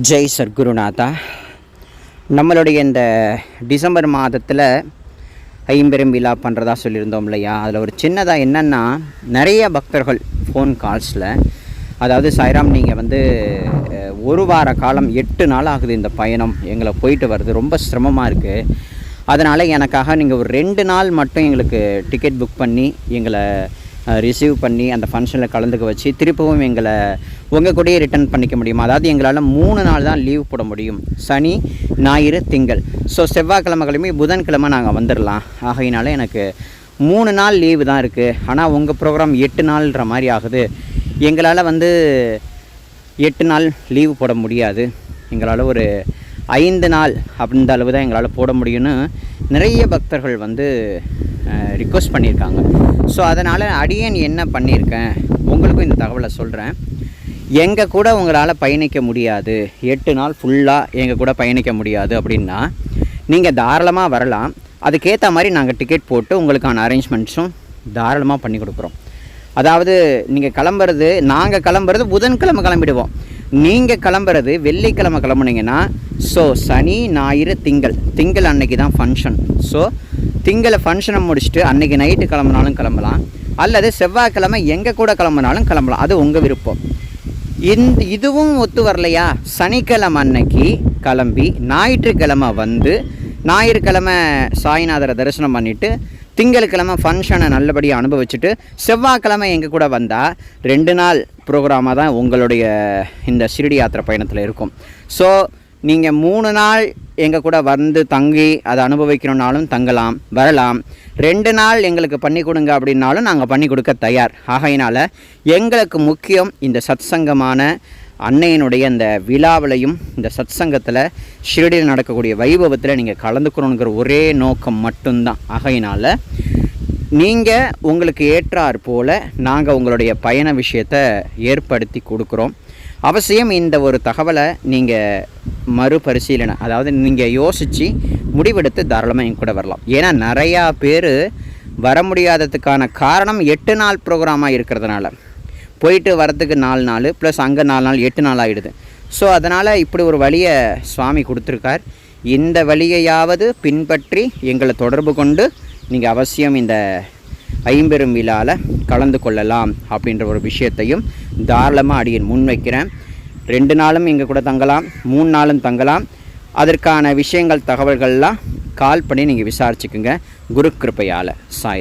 ஜெய் சர்க்குருநாதா நம்மளுடைய இந்த டிசம்பர் மாதத்தில் ஐம்பெரும் விழா பண்ணுறதா சொல்லியிருந்தோம் இல்லையா? அதில் ஒரு சின்னதாக என்னென்னா நிறைய பக்தர்கள் ஃபோன் கால்ஸில் அதாவது சாய்ராம் நீங்கள் வந்து ஒரு வார காலம் எட்டு நாள் ஆகுது இந்த பயணம் எங்களை போயிட்டு வருது ரொம்ப சிரமமாக இருக்குது அதனால் எனக்காக நீங்கள் ஒரு ரெண்டு நாள் மட்டும் எங்களுக்கு டிக்கெட் புக் பண்ணி எங்களை ரிசீவ் பண்ணி அந்த ஃபங்க்ஷனில் கலந்துக்க வச்சு திருப்பவும் எங்களை உங்கள் கூடயே ரிட்டர்ன் பண்ணிக்க முடியுமா? அதாவது எங்களால் மூணு நாள் தான் லீவ் போட முடியும். சனி ஞாயிறு திங்கள். ஸோ செவ்வாய்க்கிழமை கிழமை புதன்கிழமை நாங்கள் வந்துடலாம் ஆகையினால எனக்கு மூணு நாள் லீவு தான் இருக்குது ஆனால் உங்கள் ப்ரோக்ராம் எட்டு நாள்ன்ற மாதிரி ஆகுது. எங்களால் வந்து எட்டு நாள் லீவு போட முடியாது. எங்களால் ஒரு ஐந்து நாள் அப்படின்ற அளவு தான் எங்களால் போட முடியும்னு நிறைய பக்தர்கள் வந்து ரிக்வஸ்ட் பண்ணியிருக்காங்க. ஸோ அதனால் அடியேன் என்ன பண்ணியிருக்கேன்? உங்களுக்கும் இந்த தகவலை சொல்கிறேன் எங்கள் கூட உங்களால் பயணிக்க முடியாது. எட்டு நாள் ஃபுல்லாக எங்கள் கூட பயணிக்க முடியாது அப்படின்னா நீங்கள் தாராளமாக வரலாம். அதுக்கேற்ற மாதிரி நாங்கள் டிக்கெட் போட்டு உங்களுக்கான அரேஞ்ச்மெண்ட்ஸும் தாராளமாக பண்ணி கொடுக்குறோம். அதாவது நீங்கள் கிளம்புறது நாங்கள் கிளம்புறது புதன்கிழமை கிளம்பிடுவோம். நீங்கள் கிளம்புறது வெள்ளிக்கிழமை கிளம்புனீங்கன்னா ஸோ சனி ஞாயிறு திங்கள். திங்கள் அன்னைக்கு தான் ஃபங்க்ஷன் ஸோ திங்களை ஃபங்க்ஷனை முடிச்சுட்டு அன்றைக்கி நைட்டு கிளம்புனாலும் கிளம்பலாம். அல்லது செவ்வாய்க்கிழமை எங்கள் கூட கிளம்புனாலும் கிளம்பலாம். அது உங்கள் விருப்பம். இந்த இதுவும் ஒத்து வரலையா? சனிக்கிழமை அன்னைக்கு கிளம்பி ஞாயிற்றுக்கிழமை வந்து ஞாயிற்றுக்கிழமை சாய்நாதரை தரிசனம் பண்ணிவிட்டு திங்கட்கிழமை ஃபங்க்ஷனை நல்லபடியாக அனுபவிச்சுட்டு செவ்வாய்க்கிழமை எங்கள் கூட வந்தால் ரெண்டு நாள் ப்ரோக்ராமாக தான் உங்களுடைய இந்த சிறுடி யாத்திரை பயணத்தில் இருக்கும். ஸோ நீங்கள் மூணு நாள் எங்கள் கூட வந்து தங்கி அதை அனுபவிக்கணுன்னாலும் தங்கலாம் வரலாம். ரெண்டு நாள் எங்களுக்கு பண்ணி கொடுங்க அப்படின்னாலும் நாங்கள் பண்ணி கொடுக்க தயார். ஆகையினால் எங்களுக்கு முக்கியம் இந்த சத்சங்கமான அன்னையினுடைய அந்த விழாவிலையும் இந்த சத்சங்கத்தில் ஷிரடியில் நடக்கக்கூடிய வைபவத்தில் நீங்கள் கலந்துக்கணுங்கிற ஒரே நோக்கம் மட்டும்தான். ஆகையினால் நீங்கள் உங்களுக்கு ஏற்றாற் போல் நாங்கள் உங்களுடைய பயண விஷயத்தை ஏற்படுத்தி கொடுக்குறோம். அவசியம் இந்த ஒரு தகவலை நீங்கள் மறுபரிசீலனை அதாவது நீங்கள் யோசித்து முடிவெடுத்து தாராளமாக என் கூட வரலாம். ஏன்னா நிறையா பேர் வர முடியாததுக்கான காரணம் எட்டு நாள் ப்ரோக்ராமாக இருக்கிறதுனால. போயிட்டு வரத்துக்கு நாலு நாள் ப்ளஸ் அங்கே நாலு நாள் எட்டு நாள் ஆகிடுது ஸோ அதனால் இப்படி ஒரு வழியை சுவாமி கொடுத்துருக்கார். இந்த வழியையாவது பின்பற்றி எங்களை தொடர்பு கொண்டு நீங்கள் அவசியம் இந்த ஐம்பெரும் விழாவில் கலந்து கொள்ளலாம் அப்படின்ற ஒரு விஷயத்தையும் தாராளமாக அடியேன் முன்வைக்கிறேன் ரெண்டு நாளும் எங்கள் கூட தங்கலாம் மூணு நாளும் தங்கலாம். அதற்கான விஷயங்கள் தகவல்கள்லாம் கால் பண்ணி நீங்கள் விசாரிச்சுக்குங்க. குரு கிருப்பையால் சாய்ராம்.